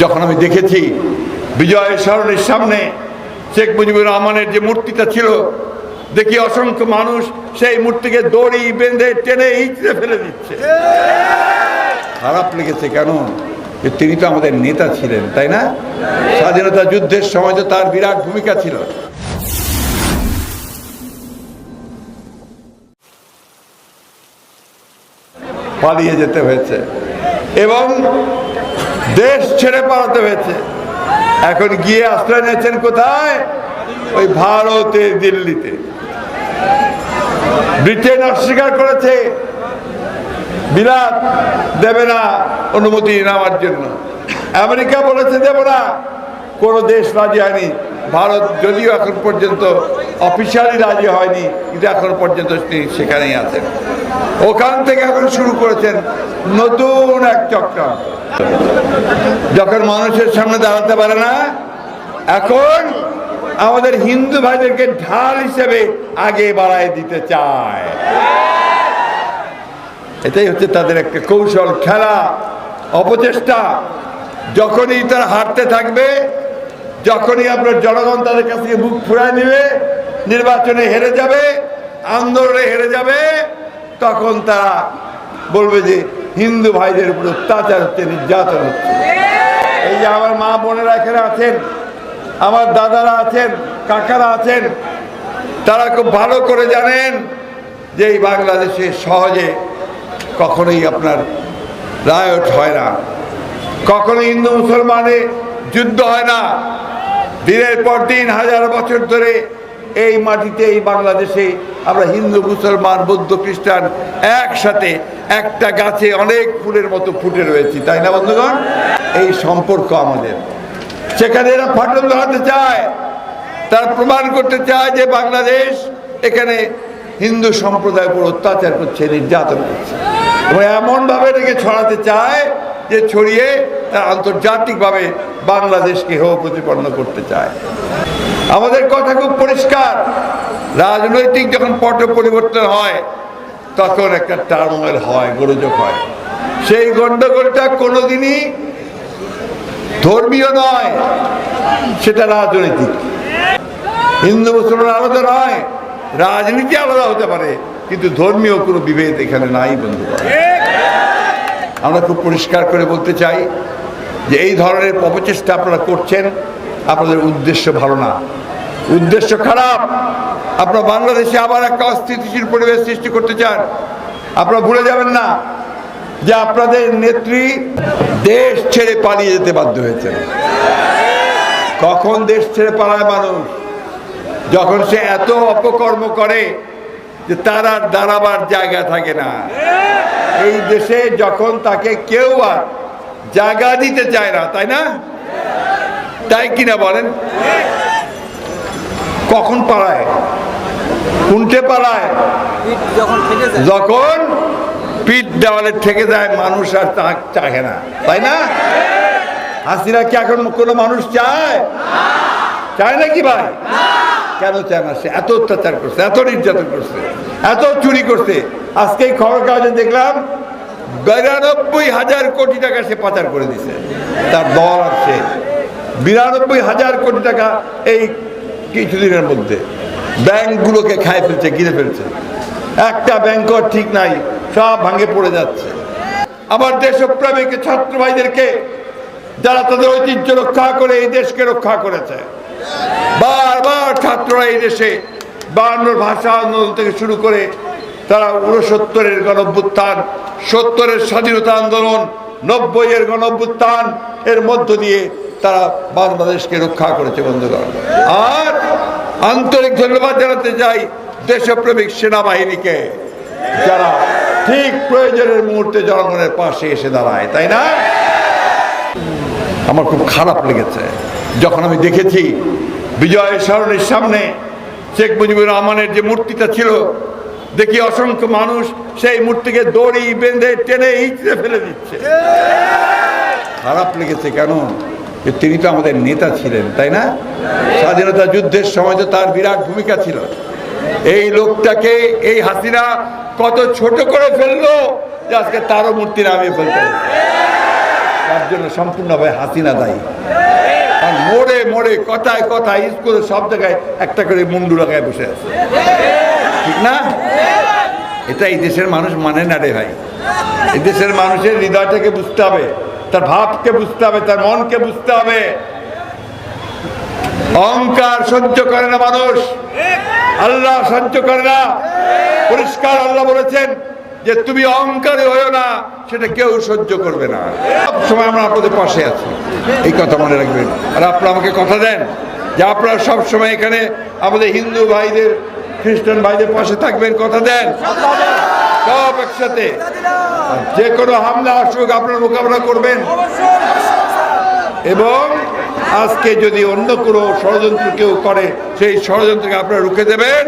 যখন আমি দেখেছি বিজয় সরণের সামনে শেখ মুজিবুর রহমানের যে মূর্তিটা ছিল, দেখি অসংখ্য মানুষ সেই মূর্তিকে দড়ি বেঁধে টেনে ইঁচড়ে ফেলে দিচ্ছে। খারাপ লেগেছে কেন? তিনি তো আমাদের নেতা ছিলেন, তাই না? স্বাধীনতা যুদ্ধের সময় তো তার বিরাট ভূমিকা ছিল। পালিয়ে যেতে হয়েছে। এবং দেশ ছেড়ে পালাতে হয়েছে। এখন গিয়ে আশ্রয় নিয়েছেন কোথায়? ওই ভারতের দিল্লিতে। ব্রিটেন অস্বীকার করেছে। বিলাত দেবে না অনুমতি নেওয়ার জন্য। আমেরিকা বলেছে দেব না। কোনো দেশ রাজি হয়নি। ভারত যদিও এখন পর্যন্ত অফিসিয়ালি রাজি হয়নি, কিন্তু এখন পর্যন্ত তিনি সেখানেই আছেন। ওখান থেকে এখন শুরু করেছেন নতুন এক চক্রান্ত। যখন মানুষের সামনে দাঁড়াতে পারে না, এখন আমাদের হিন্দু ভাইদেরকে ঢাল হিসেবে আগে বাড়ায় দিতে চায়। এটাই হচ্ছে তাদের একটা কৌশল, খেলা, অপচেষ্টা। যখনই তারা হারতে থাকবে, যখনই আপনার জনগণ তাদের কাছ থেকে মুখ ফুরায় নেবে, নির্বাচনে হেরে যাবে, আন্দোলনে হেরে যাবে, তখন তারা বলবে যে হিন্দু ভাইদের উপর অত্যাচার হচ্ছে, নির্যাতন হচ্ছে। এই যে আমার মা বোনেরা এখানে আছেন, আমার দাদারা আছেন, কাকারা আছেন, তারা খুব ভালো করে জানেন যে এই বাংলাদেশে সহজে কখনোই আপনার রায়ট হয় না। কখনো হিন্দু মুসলমানে যুদ্ধ হয় না। দিনের পর দিন হাজার বছর ধরে এই মাটিতে, এই বাংলাদেশে আমরা হিন্দু, মুসলমান, বৌদ্ধ, খ্রিস্টান একসাথে একটা গাছে অনেক ফুলের মতো ফুটে রয়েছি, তাই না বন্ধুগণ? এই সম্পর্ক আমাদের। সেখানে এরা ফাটল ধরাতে চায়, তারা প্রমাণ করতে চায় যে বাংলাদেশ এখানে হিন্দু সম্প্রদায়ের উপর অত্যাচার করছে, নির্যাতন করছে। এবং এমনভাবে এটাকে ছড়াতে চায় যে ছড়িয়ে তারা আন্তর্জাতিকভাবে বাংলাদেশকে হেয় প্রতিপন্ন করতে চায়। আমাদের কথা খুব পরিষ্কার। রাজনৈতিক যখন পট পরিবর্তন হয়, তখন একটা টার্মোয়েল হয় গোলযোগ হয়। সেই গন্ডগোলটা কোনোদিনই ধর্মীয় নয়, সেটা রাজনৈতিক। হিন্দু, মুসলমান আলাদা নয়, রাজনীতি আলাদা হতে পারে, কিন্তু ধর্মীয় কোনো বিভেদ এখানে নাই বন্ধু আমরা খুব পরিষ্কার করে বলতে চাই যে এই ধরনের অপচেষ্টা আপনারা করছেন আপনাদের উদ্দেশ্য ভালো না। উদ্দেশ্য খারাপ। আপনারা বাংলাদেশে আবার একটা অস্থিতিশীল পরিবেশ সৃষ্টি করতে চান। আপনারা ভুলে যাবেন না যে আপনাদের নেত্রী দেশ ছেড়ে পালিয়ে যেতে বাধ্য হয়েছেন। কখন দেশ ছেড়ে পালায় মানুষ? যখন সে এত অপকর্ম করে যে তার আর দাঁড়াবার জায়গা থাকে না। এই দেশে যখন তাকে কেউ আর জায়গা দিতে চায় না, তাই না? তাই কিনা বলেন? কখন পালায়? কুন্ঠে পালায়? যখন পিঠ দেওয়ালে থেকে যায়, মানুষ আর তা চাহে না। তাই না? হাসিনা কি এখন কোনো মানুষ চায়? চায় নাকি ভাই? কেন চায় না সে? এত অত্যাচার করছে, এত নির্যাতন করছে, এত চুরি করছে। আজকে খবর কাগজে দেখলাম, বিরানব্বই হাজার কোটি টাকা সে পাচার করে দিছে। তার দল আছে বিরানব্বই হাজার কোটি টাকা এই কিছুদিনের মধ্যে ব্যাংকগুলোকে খায় ফেলছে গিরে ফেলছে। একটা ব্যাংকও ঠিক নাই, সব ভাঙে পড়ে যাচ্ছে। আমার দেশপ্রেমিক ছাত্র ভাইদেরকে যারা তাদের ঐতিহ্য রক্ষা করে এই দেশকে রক্ষা করেছে। বারবার ছাত্ররা এই দেশে বায়ান্নর ভাষা আন্দোলন থেকে শুরু করে তারা উনসত্তরের গণভ্যুত্থান, সত্তরের স্বাধীনতা আন্দোলন নব্বই এর গণভ্যুত্থান, এর মধ্য দিয়ে তারা বাংলাদেশকে রক্ষা করেছে, বন্ধুগণ। আর আন্তরিক ধন্যবাদ জানাতে চাই দেশপ্রেমিক সেনাবাহিনীকে, যারা ঠিক প্রয়োজনের মুহূর্তে জনগণের পাশে এসে দাঁড়ায়, তাই না? আমার খুব খারাপ লেগেছে। যখন আমি দেখেছি বিজয় সরণের সামনে শেখ মুজিবুর রহমানের যে মূর্তিটা ছিল দেখি অসংখ্য মানুষ সেই মূর্তিকে দড়ি বেঁধে টেনে ইঁচড়ে ফেলে দিচ্ছে। খারাপ লেগেছে কেন? তিনি তো আমাদের নেতা ছিলেন, তাই না? স্বাধীনতা যুদ্ধের সময় তো তার বিরাট ভূমিকা ছিল। এই লোকটাকে, এই হাসিনা কত ছোট করে ফেলল যে আজকে তারও মূর্তি নামিয়ে ফেলতে তার জন্য সম্পূর্ণভাবে হাসিনা দায়ী। আর মোড়ে মোড়ে কথায় কথায় স্কুলে সব জায়গায় একটা করে মুন্ডু লাগায় বসে আছে। ঠিক না? এটা এই দেশের মানুষ মানে না রে ভাই। এই দেশের মানুষের হৃদয়টাকে বুঝতে হবে, তার ভাবকে বুঝতে হবে, তার মনকে বুঝতে হবে। অহংকার সহ্য করে না মানুষ। আল্লাহ সহ্য করে না। পরিষ্কার আল্লাহ বলেছেন যে তুমি অহংকারী হয়েও না, সেটা কেউ সহ্য করবে না। সব সময় আমরা আপনাদের পাশে আছি। এই কথা মনে রাখবেন। আর আপনারা আমাকে কথা দেন যে আপনারা সব সময় এখানে আমাদের হিন্দু ভাইদের খ্রিস্টান ভাইদের পাশে থাকবেন, কথা দেন। সব একসাথে। যে কোনো হামলা আসুক, আপনার মোকাবেলা করবেন। এবং আজকে যদি অন্য কোনো ষড়যন্ত্র কেউ করে, সেই ষড়যন্ত্রকে আপনারা রুখে দেবেন।